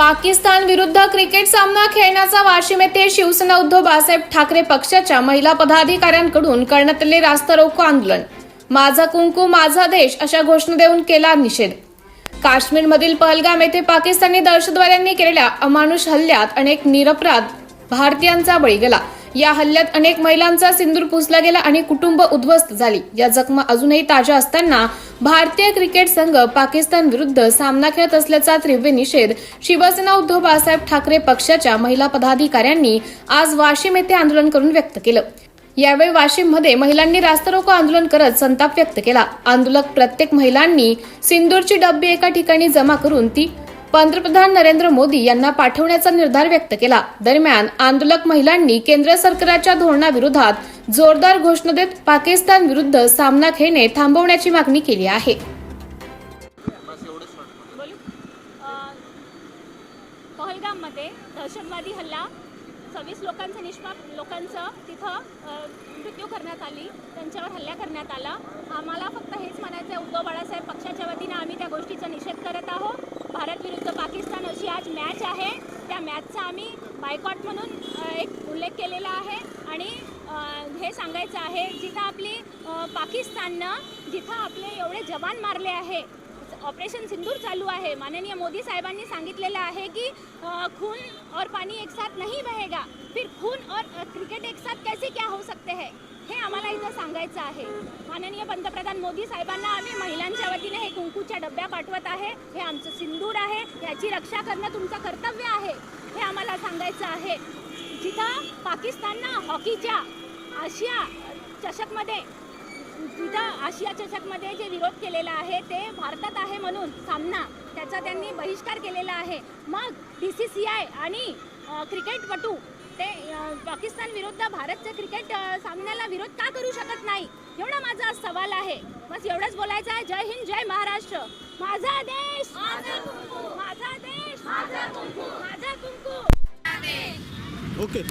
पाकिस्तान विरुद्ध क्रिकेट सामना खेळण्याचा वाशिम येथे शिवसेना उद्धव बाळासाहेब ठाकरे पक्षाच्या महिला पदाधिकाऱ्यांकडून करण्यात आले रास्ता रोको आंदोलन. माझा कुंकू माझा देश अशा घोषणा देऊन केला निषेध. काश्मीरमधील पहलगाम येथे पाकिस्तानी दहशतवाद्यांनी केलेल्या अमानुष हल्ल्यात अनेक निरपराध भारतीयांचा बळी गेला. या हल्ल्यात अनेक महिलांचा सिंदूर पुसला गेला आणि कुटुंब उद्ध्वस्त झाली. या जखमा अजूनही ताज्या असताना भारतीय क्रिकेट संघ पाकिस्तान विरुद्ध सामना खेळत असल्याचा तीव्र निषेध शिवसेना उद्धव बाळासाहेब ठाकरे पक्षाच्या महिला पदाधिकाऱ्यांनी आज वाशिम येथे आंदोलन करून व्यक्त केलं. यावेळी वाशिममध्ये महिलांनी रास्तारोको आंदोलन करत संताप व्यक्त केला. आंदोलक प्रत्येक महिलांनी सिंदूरची डब्बी एका ठिकाणी जमा करून ती पंतप्रधान नरेंद्र मोदी यांना पाठवण्याचा निर्धार व्यक्त केला. दरम्यान आंदोलक महिलांनी केंद्र सरकारच्या धोरणाविरोधात जोरदार घोषणा देत पाकिस्तान विरुद्ध सामना खेळणे थांबवण्याची मागणी केली आहे. पहलगाममध्ये दहशतवादी हल्ला. सव्वीस लोकांचं निष्पाप लोकांचं तिथं मृत्यू करण्यात आली. त्यांच्यावर हल्ला करण्यात आला. आम्हाला फक्त हेच म्हणायचं आहे उद्धव बाळासाहेब पक्षाच्या वतीने आम्ही त्या गोष्टीचा निषेध करत आहोत भारत विरुद्ध पाकिस्तान अशी आज मॅच आहे मॅचचा आम्ही बायकॉट म्हणून एक उल्लेख केलेला आहे. आणि हे सांगायचं आहे जिथं आपली पाकिस्ताननं जिथं आपले एवढे जवान मारले आहे ऑपरेशन सिंदूर चालू आहे. माननीय मोदी साहेबांनी सांगितलेलं आहे की खून और पाणी एक साथ नहीं बहेगा. फिर खून और क्रिकेट एक साथ कैसे क्या हो सकते हैं? हे इथं सांगायचं आहे. माननीय पंतप्रधान मोदी साहेबांना आम्ही महिलांच्या वतीने हे कुंकूच्या डब्या पाठवत आहे. हे आमचं सिंदूर आहे. याची रक्षा करणं तुमचं कर्तव्य आहे. हे आम्हाला सांगायचं आहे. जिथं पाकिस्ताननं हॉकीच्या आशिया चषकमध्ये तिथं आशिया चषकमध्ये जे विरोध केलेला आहे ते भारतात आहे म्हणून सामना त्याचा त्यांनी बहिष्कार केलेला आहे. मग बी सी सी आय आणि क्रिकेटपटू ते पाकिस्तान विरुद्ध भारतच्या क्रिकेट सामन्याला विरोध का करू शकत नाही? एवढा माझा सवाल आहे. बस एवढंच बोलायचं आहे. जय हिंद जय महाराष्ट्र. माझा देश! माझा देश! माझा कुंकू! ओके